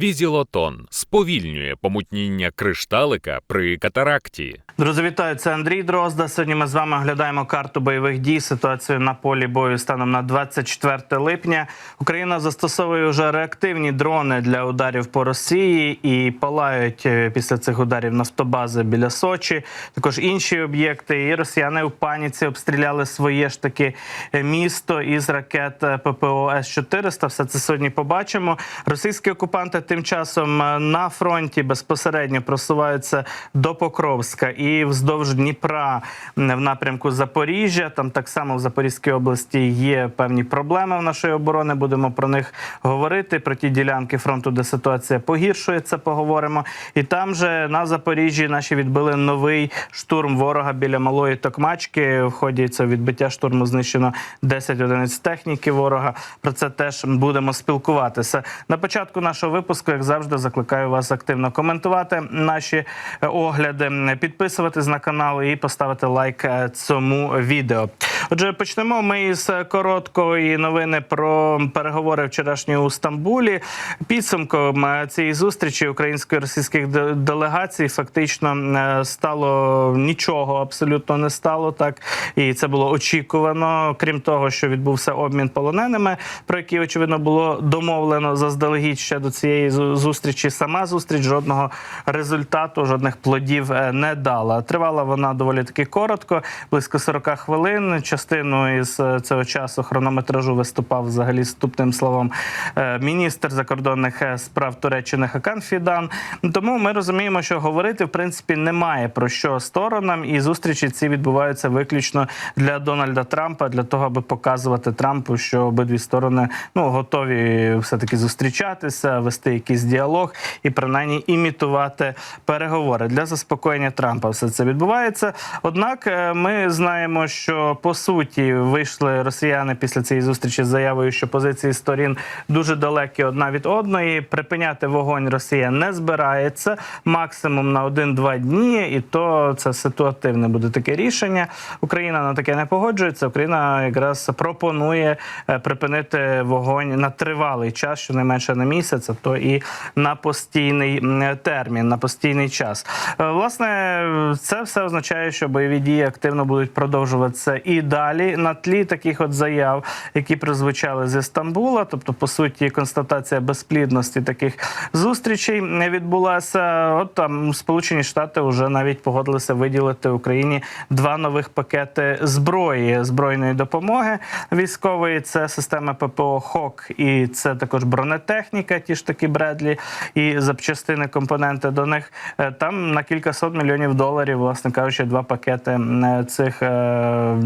Візілотон сповільнює помутніння кришталика при катаракті. Друзі, вітаю, це Андрій Дрозда. Сьогодні ми з вами оглядаємо карту бойових дій. Ситуацію на полі бою станом на 24 липня. Україна застосовує вже реактивні дрони для ударів по Росії і палають е, після цих ударів нафтобази біля Сочі. Також інші об'єкти. І росіяни у паніці обстріляли своє ж таки е, місто із ракет е, ППО С-400. Все це сьогодні побачимо. Російські окупанти тим часом е, на фронті безпосередньо просуваються до Покровська і вздовж Дніпра в напрямку Запоріжжя. Там так само в Запорізькій області є певні проблеми в нашої оборони. Будемо про них говорити. Про ті ділянки фронту, де ситуація погіршується, поговоримо. І там же на Запоріжжі наші відбили новий штурм ворога біля малої Токмачки. В ході цього відбиття штурму знищено 10 одиниць техніки ворога. Про це теж будемо спілкуватися. На початку нашого випуску, як завжди, закликаю вас активно коментувати наші е, огляди, підписуватись на канал і поставити лайк е, цьому відео. Отже, почнемо ми із короткої новини про переговори вчорашні у Стамбулі. Підсумком е, цієї зустрічі української російських делегацій фактично стало нічого, абсолютно не стало так, і це було очікувано. Крім того, що відбувся обмін полоненими, про який очевидно було домовлено заздалегідь ще до цієї зу- зустрічі. Сама зустріч жодного результату, жодних плодів е, не дала. Тривала вона доволі таки коротко, близько 40 хвилин. Частину із е, цього часу хронометражу виступав взагалі ступним словом е, міністр закордонних справ Туреччини Хакан Фідан. Тому ми розуміємо, що говорити в принципі немає про що сторонам, і зустрічі ці відбуваються виключно для Дональда Трампа, для того, аби показувати Трампу, що обидві сторони ну готові все таки зустрічатися, вести якийсь діалог і принаймні імітувати переговори для заспокоєння Трампа. Все це відбувається. Однак е, ми знаємо, що по суті вийшли росіяни після цієї зустрічі з заявою, що позиції сторін дуже далекі одна від одної. Припиняти вогонь Росія не збирається максимум на один-два дні, і то це ситуативне буде таке рішення. Україна на таке не погоджується. Україна якраз пропонує е, припинити вогонь на тривалий час, щонайменше на місяць, а то і на постійний термін, на постійний час. Е, Власне, це все означає, що бойові дії активно будуть продовжуватися і далі на тлі таких от заяв, які прозвучали зі Стамбула. Тобто, по суті, констатація безплідності таких зустрічей не відбулася. От там Сполучені Штати вже навіть погодилися виділити Україні два нових пакети зброї збройної допомоги військової. Це система ППО ХОК і це також бронетехніка, ті ж такі Бредлі і запчастини, компоненти до них. Е, Там на кількасот мільйонів доларів, власне кажучи, два пакети цих е,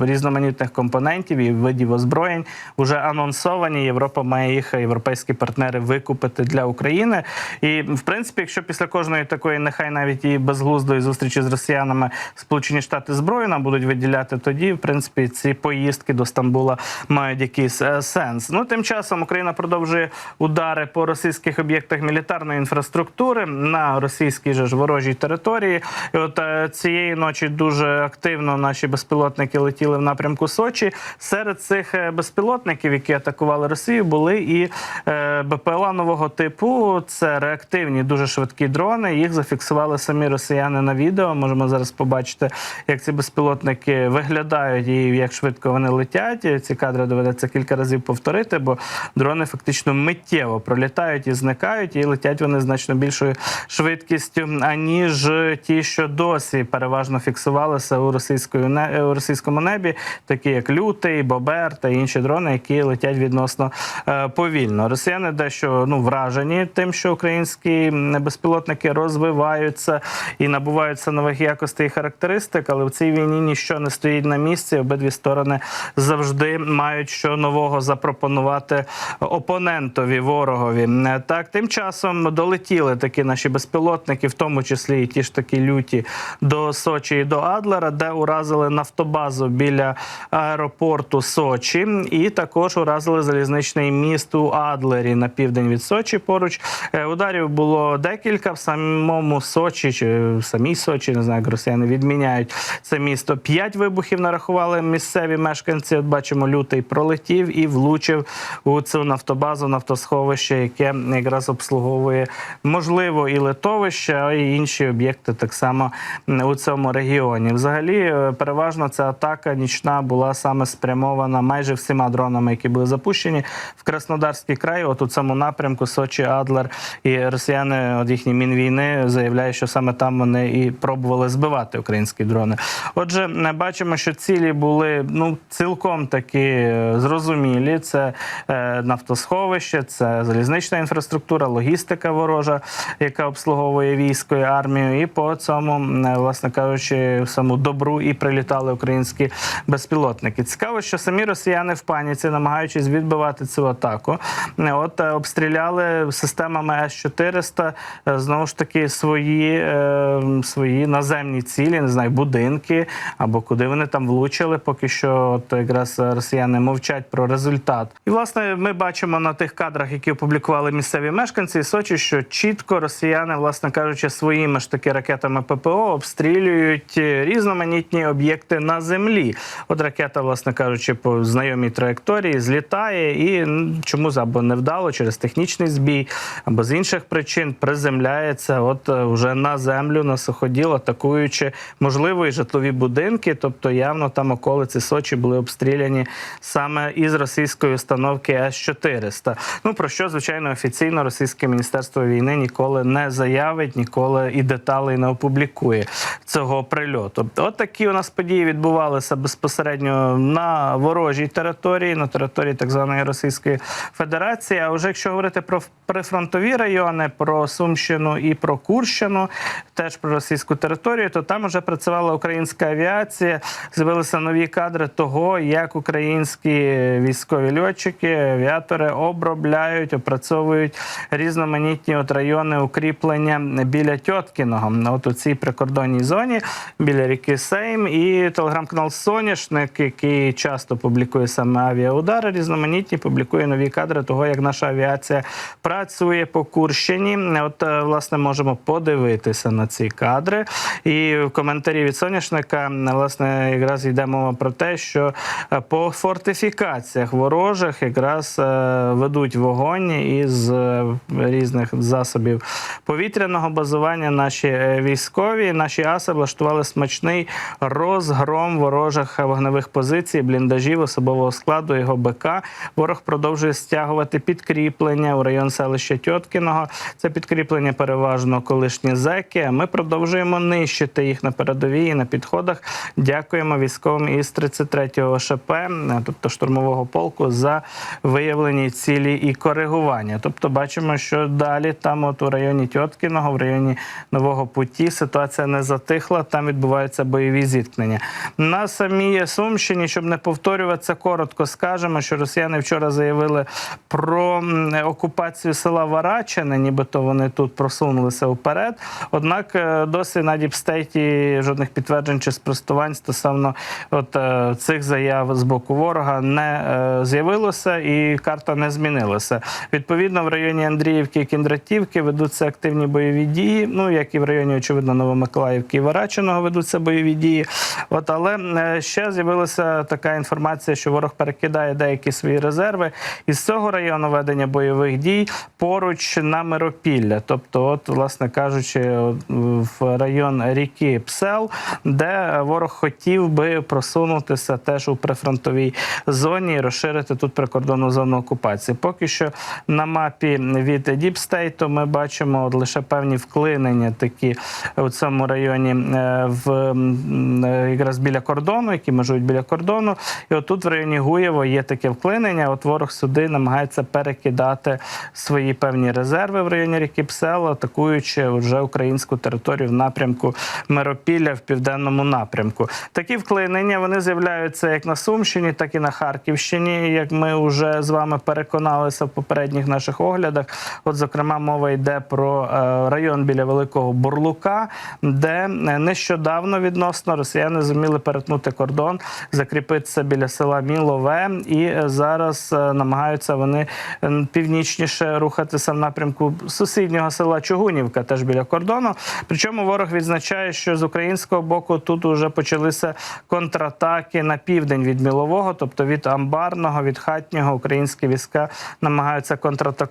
різноманітних компонентів і видів озброєнь вже анонсовані. Європа має їх європейські партнери викупити для України. І в принципі, якщо після кожної такої, нехай навіть і безглуздої зустрічі з росіянами Сполучені Штати зброю нам будуть виділяти, тоді в принципі ці поїздки до Стамбула мають якийсь е, сенс. Ну тим часом Україна продовжує удари по російських об'єктах мілітарної інфраструктури на російській же ж ворожій території. І от е, цієї ночі дуже активно наші безпілотники летіли в напрямку Сочі. Серед цих е, безпілотників, які атакували Росію, були і е, БПЛА нового типу. Це реактивні, дуже швидкі дрони. Їх зафіксували самі росіяни на відео. Можемо зараз побачити, як ці безпілотники виглядають і як швидко вони летять. Ці кадри доведеться кілька разів повторити, бо дрони фактично миттєво пролітають і зникають, і летять вони значно більшою швидкістю, аніж ті, що досі переважно фіксувалися у російської у російському небі, такі як лютий, бобер та інші дрони, які летять відносно е, повільно. Росіяни дещо ну вражені тим, що українські безпілотники розвиваються і набуваються нових якостей і характеристик, але в цій війні ніщо не стоїть на місці. Обидві сторони завжди мають що нового запропонувати опонентові ворогові. Так, тим часом долетіли такі наші безпілотники, в тому числі і ті ж такі люті до Сочі і до Адлера, де уразили нафтобазу біля аеропорту Сочі, і також уразили залізничний міст у Адлері на південь від Сочі. Поруч Е, ударів було декілька в самому Сочі чи в самій Сочі, не знаю, як росіяни відміняють це місто. П'ять вибухів нарахували місцеві мешканці. От бачимо, лютий пролетів і влучив у цю нафтобазу, нафтосховище, яке якраз обслуговує можливо і литовище, а й інші об'єкти так само у цьому регіоні. Взагалі, е, переважно ця атака нічна була саме спрямована майже всіма дронами, які були запущені в Краснодарський край. От у цьому напрямку Сочі, Адлер і росіяни, от їхні мінвійни, заявляють, що саме там вони і пробували збивати українські дрони. Отже, е, бачимо, що цілі були ну цілком такі е, зрозумілі. Це е, нафтосховище, це залізнична інфраструктура, логістика ворожа, яка обслуговує військо і армію. І по цьому, е, власне кажучи, саму добру і прилітали українські безпілотники. Цікаво, що самі росіяни в паніці, намагаючись відбивати цю атаку, е, от е, обстріляли системами С-400 е, знову ж таки свої, свої наземні цілі, не знаю, будинки або куди вони там влучили. Поки що от якраз росіяни мовчать про результат. І власне ми бачимо на тих кадрах, які опублікували місцеві мешканці Сочі, що чітко росіяни, власне кажучи, своїми ж таки ракетами ППО обстрілюють е, різноманітні об'єкти на землі. От ракета, власне кажучи, по знайомій траєкторії злітає і чомусь або невдало через технічний збій, або з інших причин приземляється от е, вже на землю на суходіл, атакуючи можливо і житлові будинки. Тобто явно там околиці Сочі були обстріляні саме із російської установки С-400. Ну про що звичайно офіційно російське міністерство війни ніколи не заявить, ніколи і деталей не опублікує цього прильоту. От такі у нас події відбувалися безпосередньо на ворожій території, на території так званої Російської Федерації. А вже якщо говорити про прифронтові райони, про Сумщину і про Курщину, теж про російську територію, то там вже працювала українська авіація. З'явилися нові кадри того, як українські військові льотчики, авіатори обробляють, опрацьовують різноманітні от райони укріплення біля Тьоткіного. От у цій прикордонній зоні біля ріки Сейм і телеграм-канал Соняшник, який часто публікує саме авіаудари, різноманітні, публікує нові кадри того, як наша авіація працює по Курщині. От е, власне можемо подивитися на ці кадри. І в коментарі від соняшника власне якраз йде мова про те, що е, по фортифікаціях ворожих якраз е, ведуть вогонь із е, різних засобів повітряного базування. Наші е, військові, наші аси влаштували смачний розгром ворожих вогневих позицій, бліндажів, особового складу його БК. Ворог продовжує стягувати підкріплення у район селища Тьоткіного. Це підкріплення переважно колишні зеки. Ми продовжуємо нищити їх на передовій і на підходах. Дякуємо військовим із 33-го ШП, тобто штурмового полку, за виявлені цілі і коригування. Тобто, бачимо, що далі там, от у районі Тьоткіного, в районі нового путі, ситуація не затихла. Там відбуваються бойові зіткнення. На самій Сумщині, щоб не повторюватися, коротко скажемо, що росіяни вчора заявили про окупацію села Варачине, нібито вони тут просунулися вперед. Однак е, досі на діпстейті жодних підтверджень чи спростувань стосовно от е, цих заяв з боку ворога не е, з'явилося і карта не змінилася. Відповідно, в районі Андріївки і Кіндратівки ведуться активні бойові дії. Ну як і в районі, очевидно, Новомиколаївки і Варачиного ведуться бойові дії. От але е, ще з'явилася така інформація, що ворог перекидає деякі свої резерви із цього району ведення бойових дій поруч на Миропілля, тобто, от, власне кажучи, в район ріки Псел, де ворог хотів би просунутися теж у прифронтовій зоні і розширити тут прикордонну зону окупації. Поки що на мапі від Діпстейту ми бачимо от лише певні вклинення такі у цьому районі е, в е, якраз біля кордону, які межують біля кордону. І отут в районі Гуєво є таке вклинення. От ворог сюди намагається перекидати свої певні резерви в районі ріки Псел, атакуючи вже українську територію в напрямку Миропілля в південному напрямку. Такі вклинення вони з'являються як на Сумщині, так і на Харківщині. Як ми вже з вами переконалися в попередніх наших оглядах. От, зокрема, мова йде про е, район біля Великого Бурлука, де е, нещодавно відносно росіяни зуміли перетнути кордон, закріпитися біля села Мілове, і е, зараз намагаються вони північніше рухатися в напрямку сусіднього села Чугунівка, теж біля кордону. Причому ворог відзначає, що з українського боку тут вже почалися контратаки на південь від Мілового, тобто від амбарного, від хатнього. Українські війська намагаються контратакувати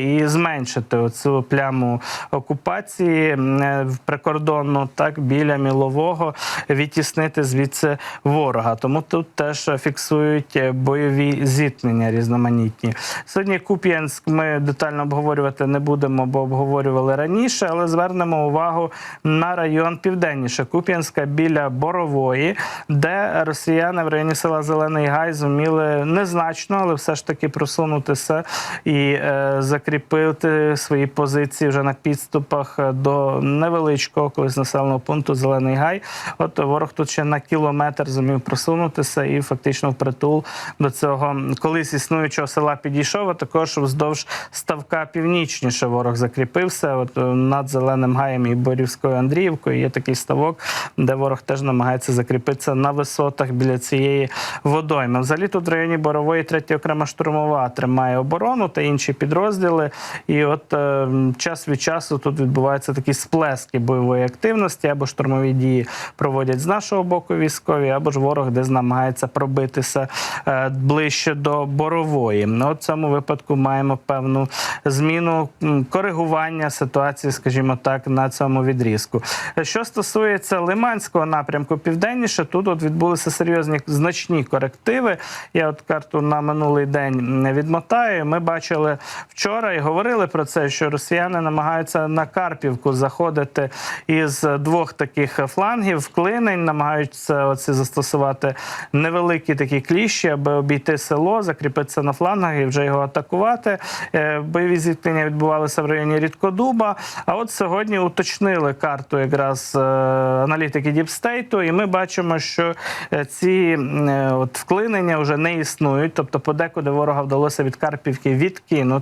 і зменшити оцю пляму окупації е, в прикордонну, так біля Мілового, відтіснити звідси ворога. Тому тут теж фіксують е, бойові зіткнення різноманітні. Сьогодні Куп'янськ ми детально обговорювати не будемо, бо обговорювали раніше, але звернемо увагу на район південніше Куп'янська біля Борової, де росіяни в районі села Зелений Гай зуміли незначно, але все ж таки просунутися і е, закріпити свої позиції вже на підступах до невеличкого колись населеного пункту Зелений Гай. От ворог тут ще на кілометр зумів просунутися і фактично впритул до цього колись існуючого села підійшов. А також вздовж ставка північніше ворог закріпився. От е, над Зеленим Гаєм і Борівською Андріївкою є такий ставок, де ворог теж намагається закріпитися на висотах біля цієї водойми. Взагалі тут в районі Борової третя окрема штурмова тримає оборону та інші підрозділи. І от е, час від часу тут відбуваються такі сплески бойової активності або штурмові дії проводять з нашого боку військові, або ж ворог десь намагається пробитися е, ближче до борової. Ну, От в цьому випадку маємо певну зміну коригування ситуації, скажімо так, на цьому відрізку. Що стосується Лиманського напрямку південніше, тут от відбулися серйозні значні корективи. Я от карту на минулий день відмотаю. Ми бачили вчора і говорили про це, що росіяни намагаються на Карпівку заходити із двох таких флангів, вклинень, намагаються оці застосувати невеликі такі кліщі, аби обійти село, закріпитися на флангах і вже його атакувати. Е, Бойові зіткнення відбувалися в районі Рідкодуба. А от сьогодні уточнили карту якраз е, аналітики Діпстейту, і ми бачимо, що е, ці от вклинення вже не існують. Тобто, подекуди ворога вдалося від Карпівки відкинути.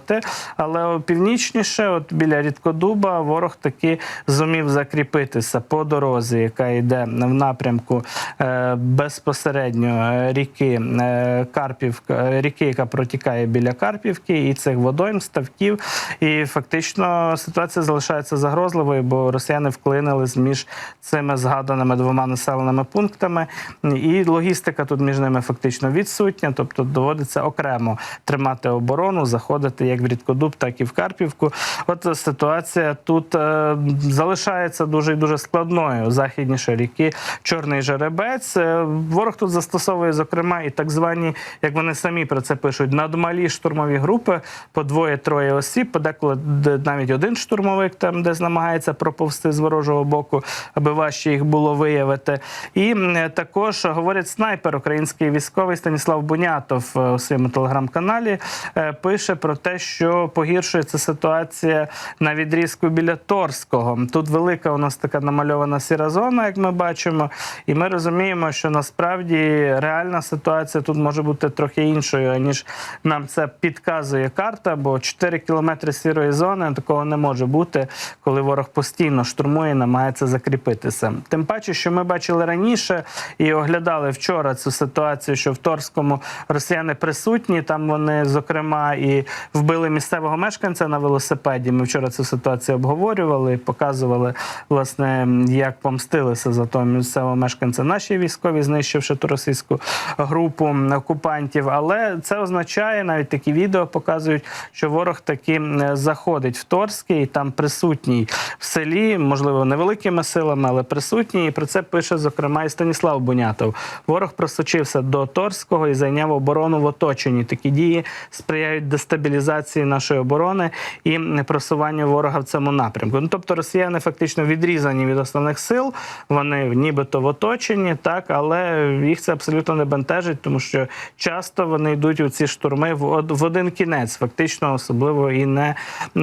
Але північніше, от біля Рідкодуба, ворог таки зумів закріпитися по дорозі, яка йде в напрямку е, безпосередньо ріки е, Карпівка, е, ріки, яка протікає біля Карпівки, і цих водойм, ставків. І фактично ситуація залишається загрозливою, бо росіяни вклинились між цими згаданими двома населеними пунктами, і логістика тут між ними фактично відсутня, тобто доводиться окремо тримати оборону, заходити як в Рідкодуб, так і в Карпівку. От ситуація тут е, залишається дуже і дуже складною. Західніше ріки Чорний Жеребець. Е, Ворог тут застосовує, зокрема, і так звані, як вони самі про це пишуть, надмалі штурмові групи по двоє-троє осіб, подеколи навіть один штурмовик там десь намагається проповсти з ворожого боку, аби важче їх було виявити. І також говорять снайпер, український військовий Станіслав Бунятов е, у своєму телеграм-каналі е, пише про те, що погіршується ситуація на відрізку біля Торського. Тут велика у нас така намальована сіра зона, як ми бачимо, і ми розуміємо, що насправді реальна ситуація тут може бути трохи іншою, ніж нам це підказує карта, бо 4 кілометри сірої зони такого не може бути, коли ворог постійно штурмує, і намагається закріпитися. Тим паче, що ми бачили раніше і оглядали вчора цю ситуацію, що в Торському росіяни присутні. Там вони, зокрема, і вбили місцевого мешканця на велосипеді. Ми вчора цю ситуацію обговорювали, показували, власне, як помстилися за того місцевого мешканця наші військові, знищивши ту російську групу окупантів. Але це означає, навіть такі відео показують, що ворог таки заходить в Торський, і там присутній в селі, можливо, невеликими силами, але присутній. І про це пише зокрема і Станіслав Бунятов. Ворог просочився до Торського і зайняв оборону в оточенні. Такі дії сприяють дестабілізації нашої оборони і просування ворога в цьому напрямку. Ну тобто росіяни фактично відрізані від основних сил, вони нібито в оточенні, так але їх це абсолютно не бентежить, тому що часто вони йдуть у ці штурми в один кінець, фактично, особливо і не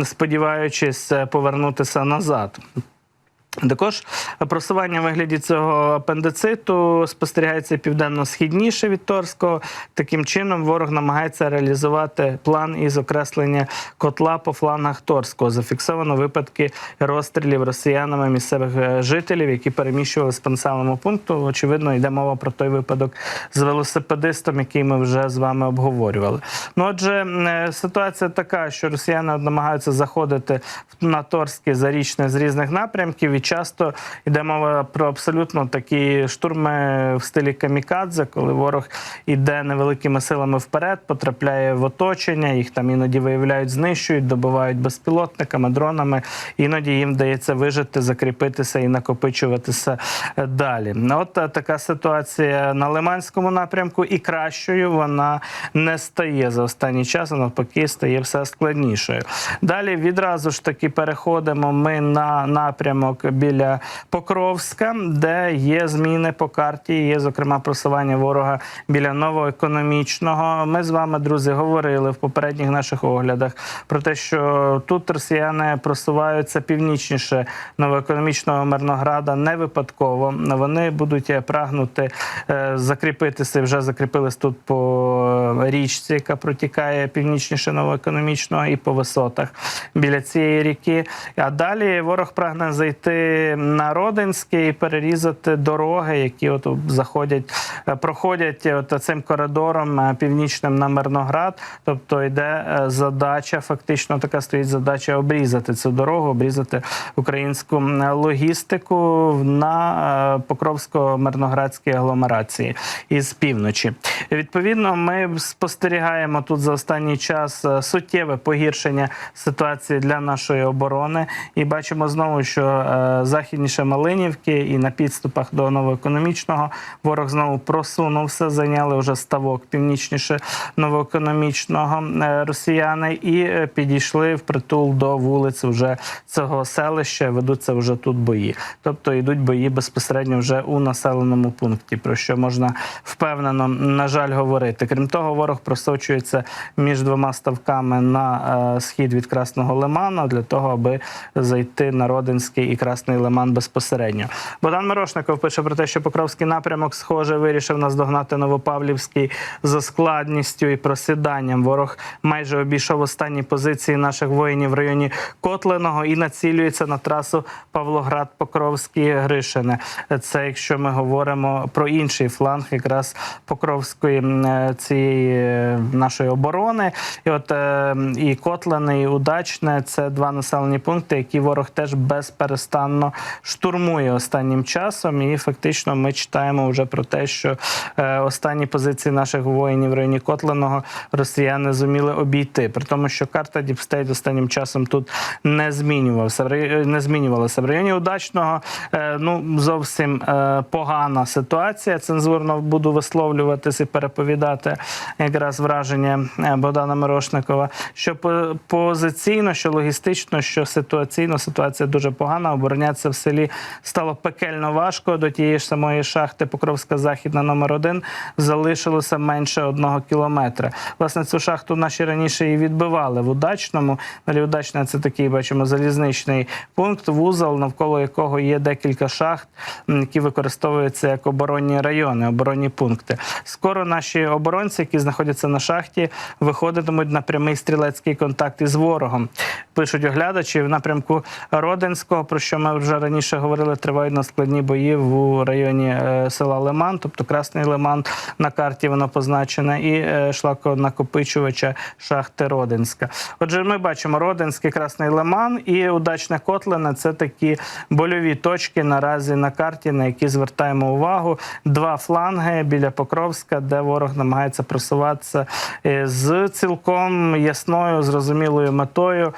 сподіваючись е, повернутися назад. Також просування в вигляді цього апендициту спостерігається південно-східніше від Торського. Таким чином, ворог намагається реалізувати план із окреслення котла по флангах Торського. Зафіксовано випадки розстрілів росіянами місцевих е, жителів, які переміщувалися по населеному пункту. Очевидно, йде мова про той випадок з велосипедистом, який ми вже з вами обговорювали. Ну, отже, е, ситуація така, що росіяни намагаються заходити на Торське зарічне з різних напрямків, часто йде мова про абсолютно такі штурми в стилі камікадзе, коли ворог іде невеликими силами вперед, потрапляє в оточення, їх там іноді виявляють, знищують, добивають безпілотниками, дронами. Іноді їм вдається вижити, закріпитися і накопичуватися е, далі. От е, така ситуація на Лиманському напрямку, і кращою вона не стає за останній час, а навпаки, стає все складнішою. Далі відразу ж таки переходимо ми на напрямок біля Покровська, де є зміни по карті. Є зокрема просування ворога біля новоекономічного. Ми з вами, друзі, говорили в попередніх наших оглядах про те, що тут росіяни просуваються північніше новоекономічного Мирнограда не випадково. Вони будуть прагнути е, закріпитися. Вже закріпились тут по річці, яка протікає північніше новоекономічного, і по висотах біля цієї ріки. А далі ворог прагне зайти на Родинське і перерізати дороги, які от заходять, е, проходять от цим коридором е, північним на Мирноград. Тобто йде е, задача, фактично така стоїть задача обрізати цю дорогу, обрізати українську логістику на е, Покровсько-Мирноградській агломерації із півночі. Відповідно, ми спостерігаємо тут за останній час е, суттєве погіршення ситуації для нашої оборони, і бачимо знову, що е, західніше Малинівки і на підступах до новоекономічного ворог знову просунувся, зайняли вже ставок північніше новоекономічного е, росіяни і е, підійшли в притул до вулиць вже цього селища. Ведуться вже тут бої, тобто йдуть бої безпосередньо вже у населеному пункті, про що можна впевнено на жаль говорити. Крім того, ворог просочується між двома ставками на е, схід від Красного Лиману для того, аби зайти на Родинський і Красний Лиман безпосередньо. Богдан Мирошников пише про те, що Покровський напрямок, схоже, вирішив наздогнати Новопавлівський за складністю і просіданням. Ворог майже обійшов останні позиції наших воїнів в районі Котленого і націлюється на трасу Павлоград-Покровський Гришине. Це якщо ми говоримо про інший фланг, якраз Покровської е, цієї е, нашої оборони. І от е, і Котлини, і Удачне це два населені пункти, які ворог теж безперестанно штурмує останнім часом. І фактично ми читаємо вже про те, що е, останні позиції наших воїнів в районі Котленого росіяни зуміли обійти. При тому, що карта Діпстейт останнім часом тут не змінювався. Не змінювалася в районі удачного. е, Ну зовсім е, погана ситуація. Цензурно буду висловлюватися і переповідати якраз враження е, Богдана Мирошникова. Що по- позиційно, що логістично, що ситуаційно ситуація дуже погана. Оборонятися в селі стало пекельно важко. До тієї ж самої шахти Покровська Західна номер 1 залишилося менше одного кілометра. Власне, цю шахту наші раніше і відбивали в удачному. Далі удачна це такий, бачимо, залізничний пункт, вузол, навколо якого є декілька шахт, які використовуються як оборонні райони, оборонні пункти. Скоро наші оборонці, які знаходяться на шахті, виходитимуть на прямий стрілецький контакт із ворогом. Пишуть оглядачі в напрямку Родинського, про що ми вже раніше говорили, тривають на складні бої в районі е, села Лиман, тобто Красний Лиман на карті воно позначене, і е, шлаконакопичувача шахти Родинська. Отже, ми бачимо Родинський, Красний Лиман і удачне Котлине це такі больові точки наразі на карті, на які звертаємо увагу. Два фланги біля Покровська, де ворог намагається просуватися е, з цілком ясною, зрозумілою метою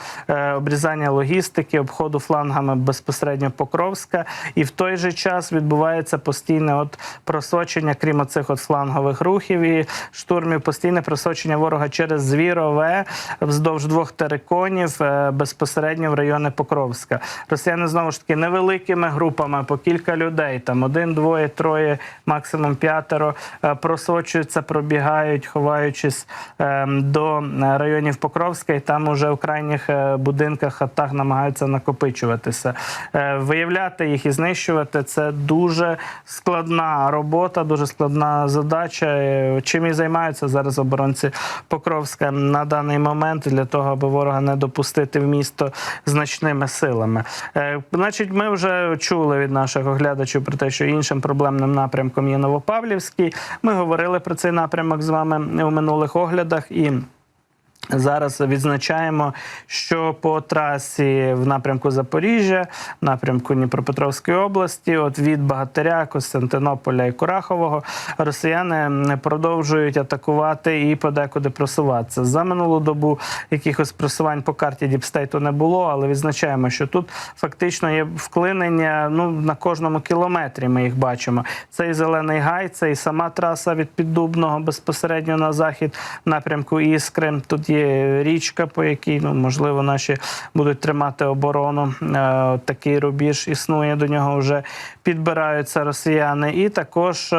обрізання логістики, обходу флангами безпосередньо Покровська, і в той же час відбувається постійне от просочення, крім оцих от флангових рухів і штурмів, постійне просочення ворога через Звірове вздовж двох териконів е, безпосередньо в райони Покровська. Росіяни знову ж таки невеликими групами по кілька людей, там один, двоє, троє, максимум п'ятеро е, просочуються, пробігають, ховаючись е, до е, районів Покровська, і там уже в крайніх будинках хатах намагаються накопичуватися. Е, Виявляти їх і знищувати це дуже складна робота, дуже складна задача. Е, Чим і займаються зараз оборонці Покровська на даний момент для того, аби ворога не допустити в місто значними силами. Е, Значить, ми вже чули від наших оглядачів про те, що іншим проблемним напрямком є Новопавлівський. Ми говорили про цей напрямок з вами у минулих оглядах і. Зараз відзначаємо, що по трасі в напрямку Запоріжжя, в напрямку Дніпропетровської області, от від Багатиря, Костянтинополя і Курахового, росіяни продовжують атакувати і подекуди просуватися. За минулу добу якихось просувань по карті Діпстейту не було, але відзначаємо, що тут фактично є вклинення ну, на кожному кілометрі. Ми їх бачимо. Це і Зелений Гай, це і сама траса від Піддубного безпосередньо на захід напрямку Іскри. Тут є річка, по якій ну можливо наші будуть тримати оборону. Е, такий рубіж існує. До нього вже підбираються росіяни. І також е,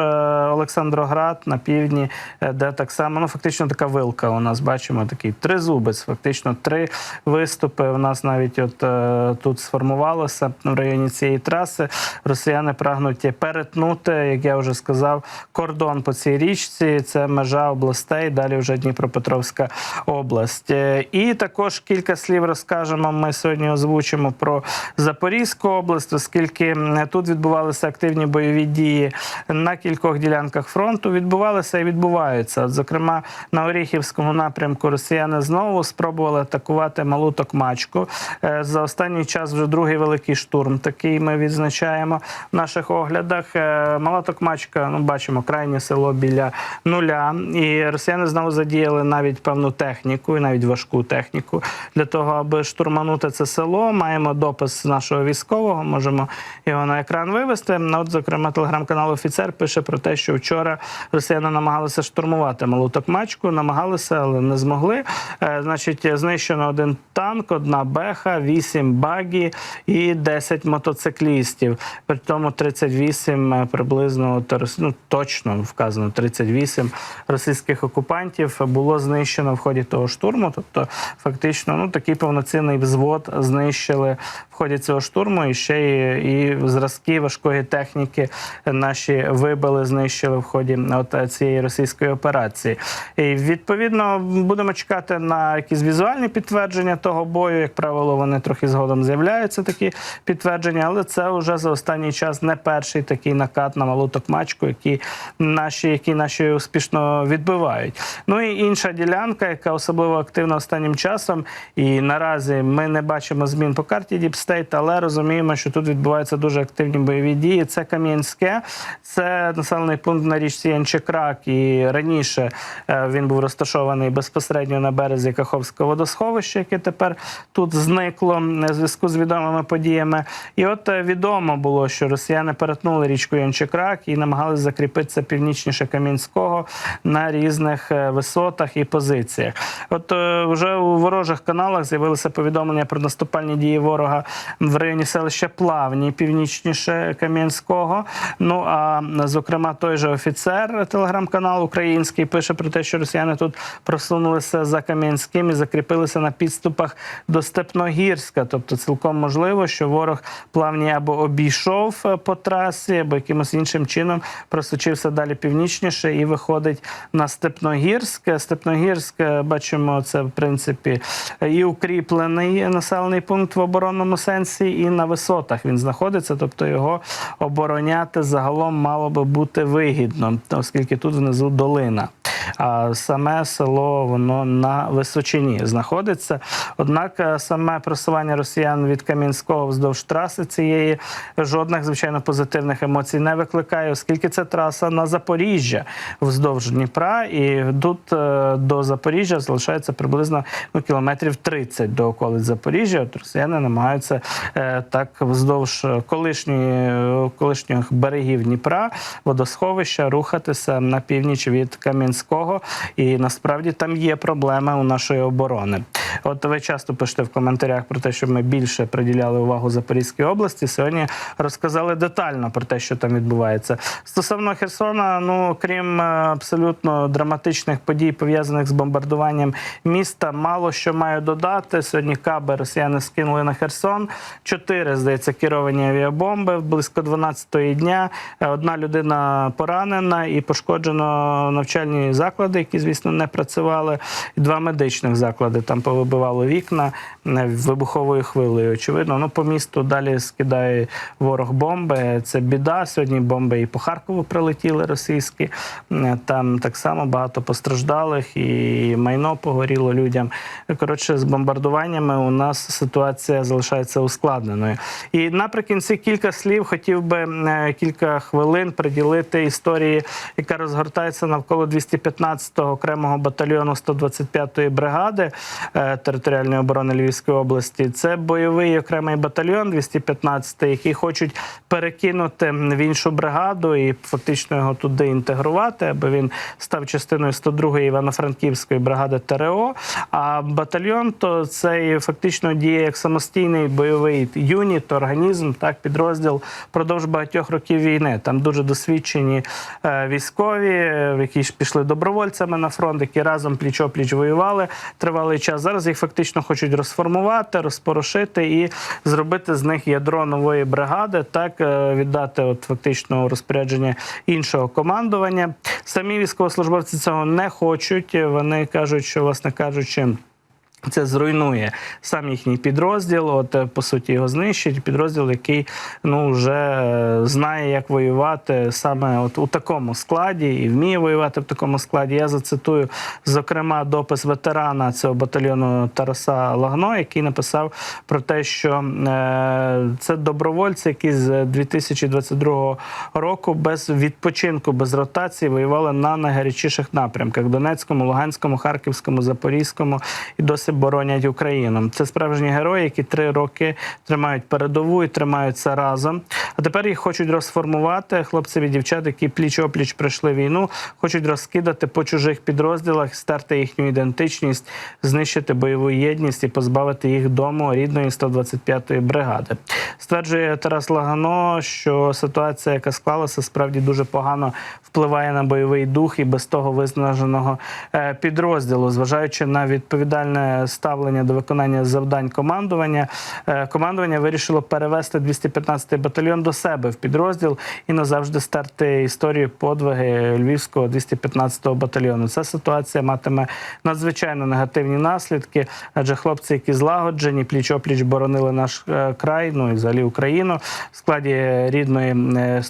Олександроград на півдні, е, де так само ну фактично така вилка. У нас бачимо такий тризубець. Фактично три виступи. У нас навіть от е, тут сформувалося в районі цієї траси. Росіяни прагнуть перетнути, як я вже сказав, кордон по цій річці. Це межа областей. Далі вже Дніпропетровська область. Е, І також кілька слів розкажемо. Ми сьогодні озвучимо про Запорізьку область, оскільки тут відбувалися активні бойові дії на кількох ділянках фронту. Відбувалися і відбуваються. Зокрема, на Оріхівському напрямку росіяни знову спробували атакувати малу Токмачку. Е, За останній час вже другий великий штурм. Такий ми відзначаємо в наших оглядах. Е, Мала Токмачка, ну бачимо, крайнє село біля нуля. І росіяни знову задіяли навіть певну техніку, і навіть важку техніку для того, аби штурманути це село. Маємо допис нашого військового. Можемо його на екран вивести. Ну, От, зокрема, телеграм-канал Офіцер пише про те, що вчора росіяни намагалися штурмувати малу Токмачку, намагалися, але не змогли. Е, Значить, знищено один танк, одна беха, 8 багі і 10 мотоциклістів. При тому 38 е, приблизно ну, точно вказано 38 російських окупантів було знищено в ході того штурму. Тобто, фактично, ну такий повноцінний взвод знищили в ході цього штурму. І ще і, і зразки важкої техніки наші вибили, знищили в ході от цієї російської операції. І відповідно будемо чекати на якісь візуальні підтвердження того бою. Як правило, вони трохи згодом з'являються такі підтвердження, але це вже за останній час не перший такий накат на малу токмачку, який наші, які наші успішно відбивають. Ну і інша ділянка, яка особливо активна останнім часом, і наразі ми не бачимо змін по карті Діпстейт, але розуміємо, що тут відбуваються дуже активні бойові дії. Це Кам'янське, це населений пункт на річці Янчекрак. І раніше е, він був розташований безпосередньо на березі Каховського водосховища, яке тепер тут зникло в зв'язку з відомими подіями. І от е, відомо було, що росіяни перетнули річку Янчекрак і намагалися закріпитися північніше Кам'янського на різних е, висотах і позиціях. От е, вже у ворожих каналах з'явилися повідомлення про наступальні дії ворога в районі селища Плавні, північніше Кам'янського. Ну а зокрема, той же офіцер телеграм-канал український пише про те, що росіяни тут просунулися за Кам'янським і закріпилися на підступах до Степногірська. Тобто, цілком можливо, що ворог плавні або обійшов е, по трасі, або якимось іншим чином просочився далі північніше і виходить на Степногірськ. Степногірськ, е, бачимо, це в принципі і укріплений населений пункт в оборонному сенсі, і на висотах він знаходиться. Тобто його обороняти загалом мало би бути вигідно, оскільки тут внизу долина. А саме село воно на височині знаходиться. Однак е, саме просування росіян від Кам'янського вздовж траси цієї жодних звичайно позитивних емоцій не викликає, оскільки це траса на Запоріжжя вздовж Дніпра, і тут е, до Запоріжжя залишається приблизно ну, кілометрів 30 до околиць Запоріжжя. От росіяни намагаються е, так вздовж колишньої колишніх берегів Дніпра, водосховища рухатися на північ від Кам'янського. І насправді там є проблеми у нашої оборони. От ви часто пишете в коментарях про те, що ми більше приділяли увагу Запорізькій області. Сьогодні розказали детально про те, що там відбувається. Стосовно Херсона, ну крім е, абсолютно драматичних подій, пов'язаних з бомбардуванням міста, мало що маю додати. Сьогодні каби росіяни скинули на Херсон. Чотири, здається, керовані авіабомби близько 12-ї дня. Е, Одна людина поранена і пошкоджено навчальні заклади, які, звісно, не працювали. І два медичних заклади там повибивало вікна е, вибуховою хвилею. Очевидно, ну по місту далі скидає ворог бомби. Це біда. Сьогодні бомби і по Харкову прилетіли російські. Е, Там так само багато постраждалих і майно погоріло людям. Коротше, з бомбардуваннями у нас ситуація залишається ускладненою. І наприкінці кілька слів хотів би е, кілька хвилин приділити історії, яка розгортається навколо 215-го окремого батальйону 125-ї бригади е, територіальної оборони Львівської області. Це бойовий окремий батальйон 215-й, який хочуть перекинути в іншу бригаду і фактично його туди інтегрувати, аби він став частиною 102-ї Івано-Франківської бригади ТРО. А батальйон то це фактично діє як самостійний бойовий юніт, організм, так підрозділ впродовж багатьох років війни. Там дуже досвідчені е, військові, е, які ж пішли добровольцями на фронт, які разом пліч-опліч воювали тривалий час. Зараз їх фактично хочуть розформувати, розпорошити і зробити з них ядро нової бригади, так е, віддати от фактично розпорядження іншого командування. Самі військовослужбовці цього не хочуть. Вони кажуть, що, власне кажучи. Це зруйнує сам їхній підрозділ. От е, по суті його знищить. Підрозділ, який ну вже е, знає, як воювати саме от у такому складі і вміє воювати в такому складі. Я зацитую зокрема допис ветерана цього батальйону Тараса Лагно, який написав про те, що е, це добровольці, які з 2022 року без відпочинку, без ротації воювали на найгарячіших напрямках: Донецькому, Луганському, Харківському, Запорізькому і досі боронять Україну. Це справжні герої, які три роки тримають передову і тримаються разом. А тепер їх хочуть розформувати хлопців і дівчат, які пліч опліч пройшли війну, хочуть розкидати по чужих підрозділах, стерти їхню ідентичність, знищити бойову єдність і позбавити їх дому рідної 125-ї бригади. Стверджує Тарас Лагано, що ситуація, яка склалася, справді дуже погано впливає на бойовий дух і без того виснаженого е, підрозділу, зважаючи на відповідальне ставлення до виконання завдань командування. е, Командування вирішило перевести 215-й батальйон до себе в підрозділ і назавжди стерти історію подвиги Львівського 215-го батальйону. Ця ситуація матиме надзвичайно негативні наслідки, адже хлопці, які злагоджені, пліч опліч боронили наш е, край, ну і взагалі Україну в складі рідної е,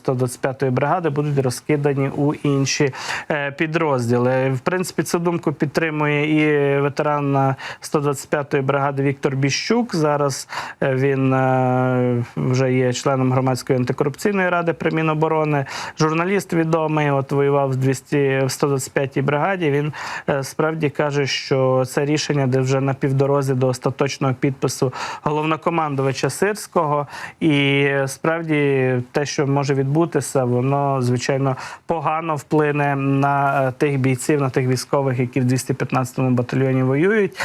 125-ї бригади, будуть розкидані у інші е, підрозділи. В принципі, цю думку підтримує і ветеран е, 125-ї бригади Віктор Біщук. Зараз е, він е, вже є членом громадської антикорупційної ради при Міноборони. Журналіст відомий, от воював в 200 в 125-й бригаді. Він е, справді каже, що це рішення, де вже на півдорозі до остаточного підпису головнокомандувача Сирського. І справді те, що може відбутися, воно звичайно погано вплине на тих бійців, на тих військових, які в 215-му батальйоні воюють.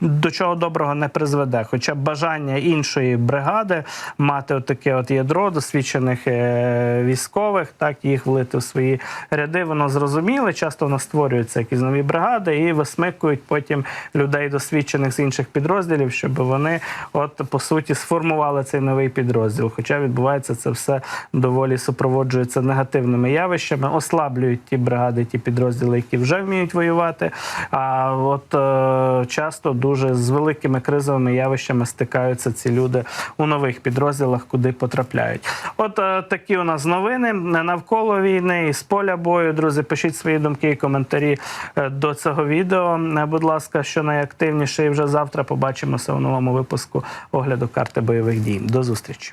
До чого доброго не призведе. Хоча бажання іншої бригади мати таке от ядро досвідчених е, військових, так їх влити в свої ряди, воно зрозуміле. Часто воно створюються якісь нові бригади і висмикують потім людей досвідчених з інших підрозділів, щоб вони, от по суті, сформували цей новий підрозділ. Хоча відбувається це все доволі супроводжується негативними явищами, ослаблюють ті бригади, ті підрозділи, які вже вміють воювати. А от е, часто дуже з великими кризовими явищами стикаються ці люди у нових підрозділах, куди потрапляють. От е, такі у нас новини навколо війни і з поля бою. Друзі, пишіть свої думки і коментарі е, до цього відео. Е, Будь ласка, що найактивніше, і вже завтра побачимося у новому випуску огляду карти бойових дій. До зустрічі.